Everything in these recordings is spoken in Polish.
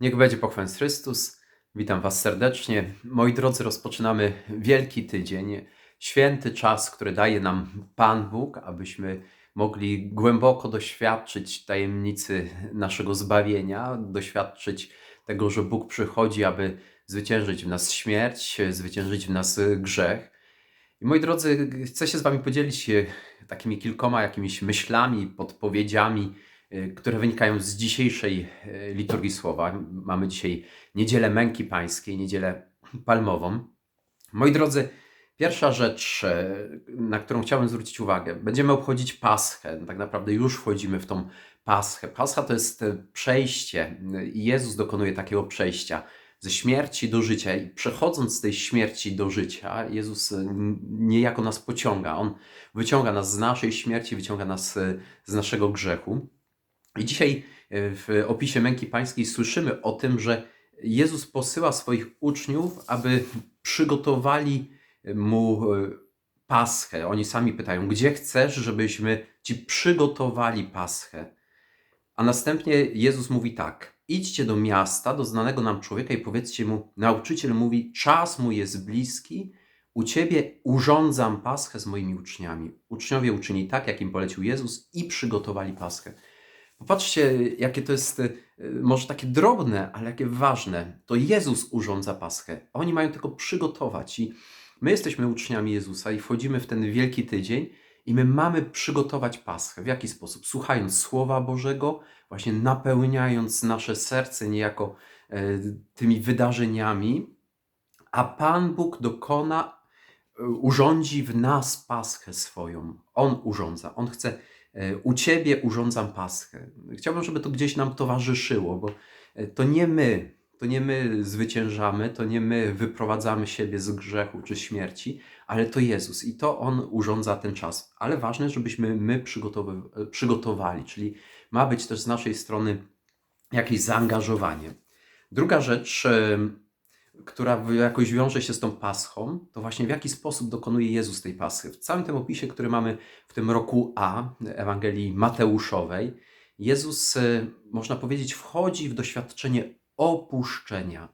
Niech będzie pochwęc Chrystus. Witam Was serdecznie. Moi drodzy, rozpoczynamy Wielki Tydzień, święty czas, który daje nam Pan Bóg, abyśmy mogli głęboko doświadczyć tajemnicy naszego zbawienia, doświadczyć tego, że Bóg przychodzi, aby zwyciężyć w nas śmierć, zwyciężyć w nas grzech. I moi drodzy, chcę się z Wami podzielić się takimi kilkoma jakimiś myślami, podpowiedziami, które wynikają z dzisiejszej y, liturgii słowa. Mamy dzisiaj niedzielę męki pańskiej, niedzielę palmową. Moi drodzy, pierwsza rzecz, y, na którą chciałbym zwrócić uwagę, będziemy obchodzić Paschę. Tak naprawdę już wchodzimy w tą Paschę. Pascha to jest przejście i Jezus dokonuje takiego przejścia ze śmierci do życia i przechodząc z tej śmierci do życia, Jezus niejako nas pociąga. On wyciąga nas z naszej śmierci, wyciąga nas z naszego grzechu. I dzisiaj e, w opisie męki pańskiej słyszymy o tym, że Jezus posyła swoich uczniów, aby przygotowali mu paschę. Oni sami pytają, gdzie chcesz, żebyśmy ci przygotowali paschę? A następnie Jezus mówi tak: Idźcie do miasta, do znanego nam człowieka i powiedzcie mu: Nauczyciel mówi, czas mój jest bliski, u ciebie urządzam paschę z moimi uczniami. Uczniowie uczyni tak, jak im polecił Jezus i przygotowali paschę. Popatrzcie, jakie to jest e, może takie drobne, ale jakie ważne. To Jezus urządza paschę. Oni mają tylko przygotować. I my jesteśmy uczniami Jezusa i wchodzimy w ten wielki tydzień i my mamy przygotować Paschę. W jaki sposób? Słuchając Słowa Bożego, właśnie napełniając nasze serce niejako e, tymi wydarzeniami, a Pan Bóg dokona, e, urządzi w nas Paschę swoją. On urządza, On chce, u Ciebie urządzam Paschę. Chciałbym, żeby to gdzieś nam towarzyszyło, bo to nie my, to nie my zwyciężamy, to nie my wyprowadzamy siebie z grzechu czy śmierci, ale to Jezus i to On urządza ten czas. Ale ważne, żebyśmy my przygotowali, czyli ma być też z naszej strony jakieś zaangażowanie. Druga rzecz, która jakoś wiąże się z tą paschą, to właśnie w jaki sposób dokonuje Jezus tej paschy. W całym tym opisie, który mamy w tym roku A Ewangelii Mateuszowej, Jezus, e, można powiedzieć, wchodzi w doświadczenie opuszczenia.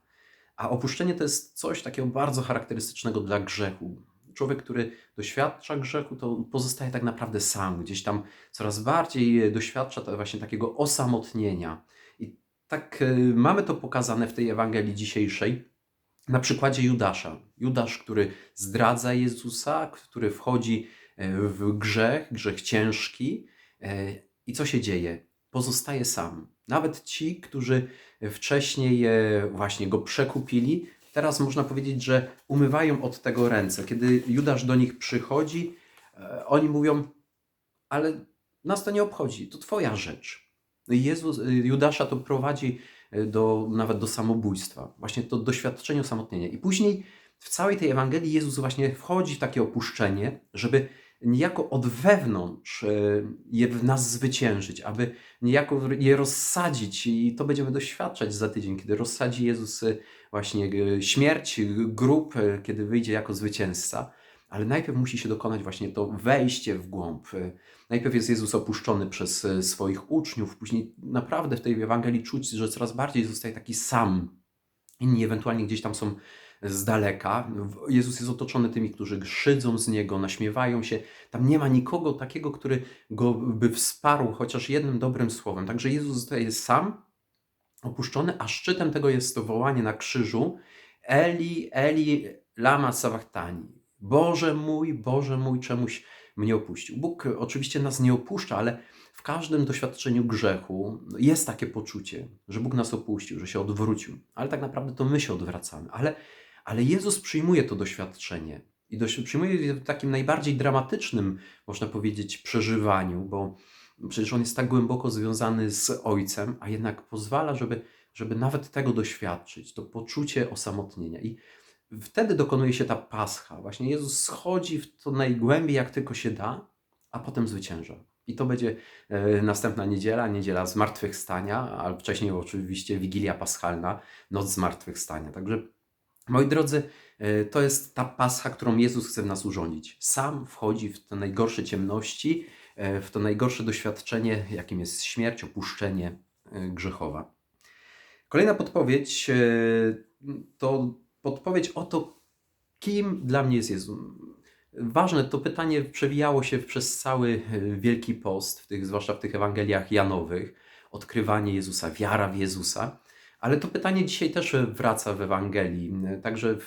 A opuszczenie to jest coś takiego bardzo charakterystycznego dla grzechu. Człowiek, który doświadcza grzechu, to pozostaje tak naprawdę sam, gdzieś tam coraz bardziej doświadcza to właśnie takiego osamotnienia. I tak e, mamy to pokazane w tej Ewangelii dzisiejszej na przykładzie Judasza. Judasz, który zdradza Jezusa, który wchodzi e, w grzech, grzech ciężki. E, I co się dzieje? Pozostaje sam. Nawet ci, którzy wcześniej właśnie go przekupili, teraz można powiedzieć, że umywają od tego ręce. Kiedy Judasz do nich przychodzi, e, oni mówią, ale nas to nie obchodzi, to twoja rzecz. Jezus, e, Judasza to prowadzi e, do, nawet do samobójstwa. Właśnie to doświadczenie osamotnienia. I później w całej tej Ewangelii Jezus właśnie wchodzi w takie opuszczenie, żeby niejako od wewnątrz je w nas zwyciężyć, aby niejako je rozsadzić i to będziemy doświadczać za tydzień, kiedy rozsadzi Jezus właśnie śmierć, grób, kiedy wyjdzie jako zwycięzca. Ale najpierw musi się dokonać właśnie to wejście w głąb. E, najpierw jest Jezus opuszczony przez swoich uczniów, później naprawdę w tej Ewangelii czuć, że coraz bardziej zostaje taki sam. Inni ewentualnie gdzieś tam są z daleka. Jezus jest otoczony tymi, którzy szydzą z Niego, naśmiewają się. Tam nie ma nikogo takiego, który go by wsparł chociaż jednym dobrym słowem. Także Jezus zostaje sam opuszczony, a szczytem tego jest to wołanie na krzyżu Eli, Eli, lama sabachthani. Boże mój, Boże mój, czemuś mnie opuścił. Bóg oczywiście nas nie opuszcza, ale w każdym doświadczeniu grzechu jest takie poczucie, że Bóg nas opuścił, że się odwrócił. Ale tak naprawdę to my się odwracamy. Ale, ale Jezus przyjmuje to doświadczenie i przyjmuje je w takim najbardziej dramatycznym, można powiedzieć, przeżywaniu, bo Przecież on jest tak głęboko związany z ojcem, a jednak pozwala, żeby, żeby nawet tego doświadczyć, to poczucie osamotnienia. I wtedy dokonuje się ta pascha. Właśnie Jezus schodzi w to najgłębiej, jak tylko się da, a potem zwycięża. I to będzie e, następna niedziela, niedziela zmartwychwstania, a wcześniej oczywiście Wigilia Paschalna, Noc Zmartwychwstania. Także, moi drodzy, e, to jest ta pascha, którą Jezus chce w nas urządzić. Sam wchodzi w te najgorsze ciemności, E, w to najgorsze doświadczenie, jakim jest śmierć, opuszczenie grzechowa. Kolejna podpowiedź to podpowiedź o to, kim dla mnie jest Jezus. Ważne, to pytanie przewijało się przez cały e, Wielki Post, w tych, zwłaszcza w tych Ewangeliach Janowych. Odkrywanie Jezusa, wiara w Jezusa. Ale to pytanie dzisiaj też wraca w Ewangelii. Także w,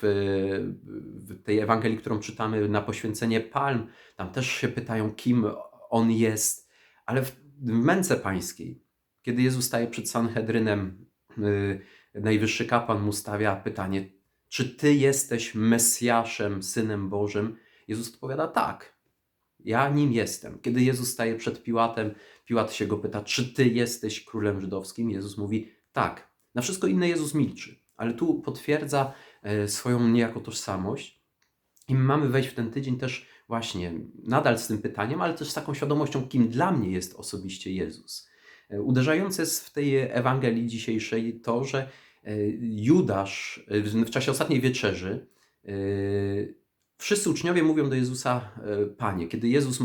w tej Ewangelii, którą czytamy na poświęcenie palm, tam też się pytają, kim On jest. Ale w, w męce pańskiej, kiedy Jezus staje przed Sanhedrynem, yy, najwyższy kapłan mu stawia pytanie, czy Ty jesteś Mesjaszem, Synem Bożym? Jezus odpowiada tak, ja nim jestem. Kiedy Jezus staje przed Piłatem, Piłat się go pyta, czy Ty jesteś królem żydowskim? Jezus mówi, tak. Na wszystko inne Jezus milczy, ale tu potwierdza e, swoją niejako tożsamość. I mamy wejść w ten tydzień też właśnie nadal z tym pytaniem, ale też z taką świadomością, kim dla mnie jest osobiście Jezus. E, uderzające jest w tej Ewangelii dzisiejszej to, że Judasz w czasie ostatniej wieczerzy Wszyscy uczniowie mówią do Jezusa, Panie. Kiedy Jezus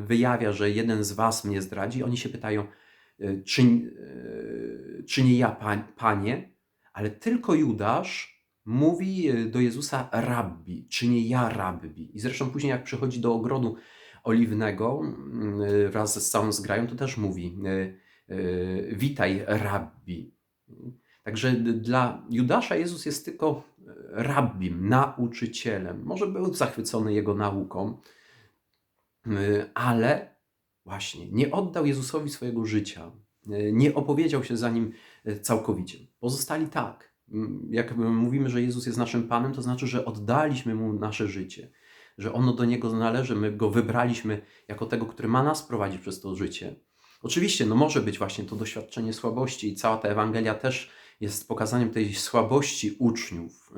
wyjawia, że jeden z was mnie zdradzi, oni się pytają, czy, czy nie ja, Panie? Ale tylko Judasz mówi do Jezusa rabbi, czy nie ja rabbi. I zresztą później jak przychodzi do ogrodu oliwnego wraz z całą zgrają, to też mówi witaj rabbi. Także dla Judasza Jezus jest tylko rabbim, nauczycielem. Może był zachwycony jego nauką, ale właśnie nie oddał Jezusowi swojego życia, nie opowiedział się za nim całkowicie. Pozostali tak. Jak mówimy, że Jezus jest naszym Panem, to znaczy, że oddaliśmy Mu nasze życie, że ono do Niego należy, my Go wybraliśmy jako tego, który ma nas prowadzić przez to życie. Oczywiście, no może być właśnie to doświadczenie słabości i cała ta Ewangelia też jest pokazaniem tej słabości uczniów.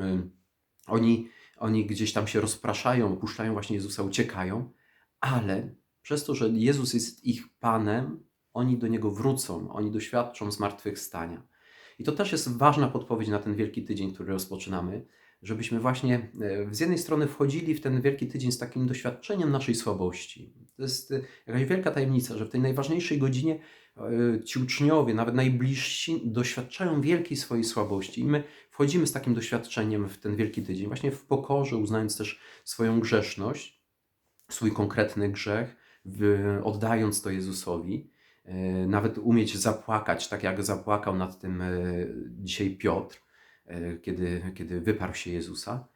Oni, oni gdzieś tam się rozpraszają, opuszczają właśnie Jezusa, uciekają, ale przez to, że Jezus jest ich Panem, oni do Niego wrócą, oni doświadczą zmartwychwstania. I to też jest ważna podpowiedź na ten Wielki Tydzień, który rozpoczynamy, żebyśmy właśnie e, z jednej strony wchodzili w ten Wielki Tydzień z takim doświadczeniem naszej słabości. To jest e, jakaś wielka tajemnica, że w tej najważniejszej godzinie e, ci uczniowie, nawet najbliżsi, doświadczają wielkiej swojej słabości. I my wchodzimy z takim doświadczeniem w ten Wielki Tydzień, właśnie w pokorze, uznając też swoją grzeszność, swój konkretny grzech, oddając to Jezusowi. Nawet umieć zapłakać, tak jak zapłakał nad tym dzisiaj Piotr kiedy, kiedy wyparł się Jezusa.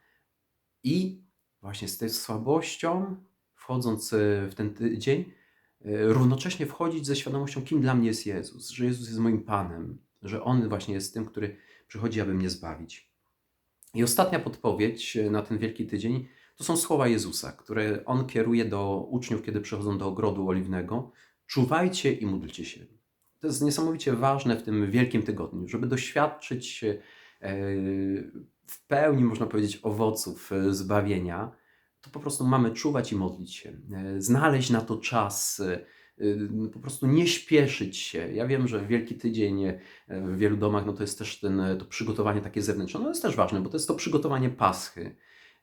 I właśnie z tą słabością, wchodząc e, w ten tydzień, e, równocześnie wchodzić ze świadomością, kim dla mnie jest Jezus, że Jezus jest moim Panem, że On właśnie jest tym, który przychodzi, aby mnie zbawić. I ostatnia podpowiedź na ten Wielki Tydzień to są słowa Jezusa, które On kieruje do uczniów, kiedy przychodzą do ogrodu oliwnego. Czuwajcie i módlcie się. To jest niesamowicie ważne w tym Wielkim Tygodniu, żeby doświadczyć w pełni, można powiedzieć, owoców e, zbawienia, to po prostu mamy czuwać i modlić się, e, znaleźć na to czas, e, po prostu nie śpieszyć się. Ja wiem, że Wielki Tydzień w wielu domach no to jest też ten, to przygotowanie takie zewnętrzne. No jest też ważne, bo to jest to przygotowanie paschy.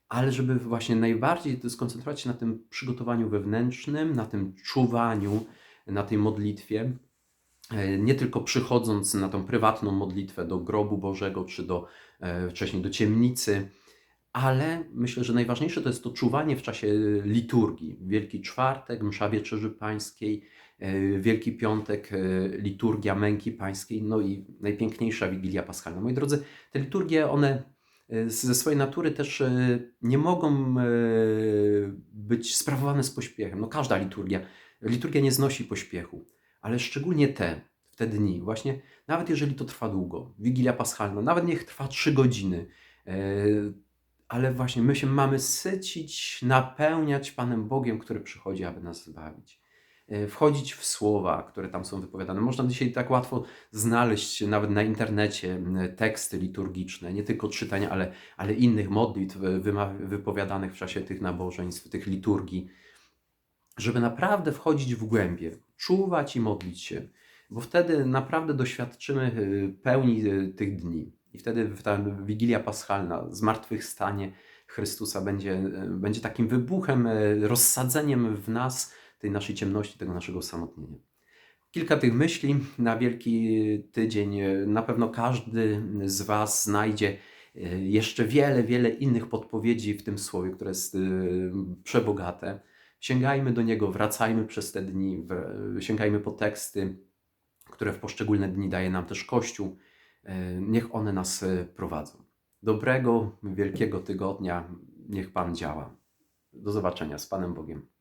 Ale żeby właśnie najbardziej skoncentrować się na tym przygotowaniu wewnętrznym, na tym czuwaniu, na tej modlitwie, E, nie tylko przychodząc na tą prywatną modlitwę do grobu Bożego, czy do, e, wcześniej do ciemnicy, ale myślę, że najważniejsze to jest to czuwanie w czasie liturgii. Wielki Czwartek, Msza Wieczerzy Pańskiej, e, Wielki Piątek, liturgia Męki Pańskiej, no i najpiękniejsza Wigilia Paschalna. Moi drodzy, te liturgie, one ze swojej natury też nie mogą być sprawowane z pośpiechem. No każda liturgia, liturgia nie znosi pośpiechu ale szczególnie te, w te dni, właśnie nawet jeżeli to trwa długo, Wigilia Paschalna, nawet niech trwa trzy godziny, e, ale właśnie my się mamy sycić, napełniać Panem Bogiem, który przychodzi, aby nas zbawić. E, wchodzić w słowa, które tam są wypowiadane. Można dzisiaj tak łatwo znaleźć nawet na internecie teksty liturgiczne, nie tylko czytania, ale, ale innych modlitw wypowiadanych w czasie tych nabożeństw, tych liturgii żeby naprawdę wchodzić w głębie, czuwać i modlić się, bo wtedy naprawdę doświadczymy y, pełni y, tych dni. I wtedy ta Wigilia Paschalna, zmartwychwstanie Chrystusa będzie, y, będzie takim wybuchem, rozsadzeniem w nas tej naszej ciemności, tego naszego samotnienia. Kilka tych myśli na Wielki Tydzień. Na pewno każdy z Was znajdzie jeszcze wiele, wiele innych podpowiedzi w tym słowie, które jest przebogate. Sięgajmy do niego, wracajmy przez te dni, sięgajmy po teksty, które w poszczególne dni daje nam też Kościół. E, Niech one nas e, prowadzą. Dobrego, wielkiego tygodnia. Niech Pan działa. Do zobaczenia z Panem Bogiem.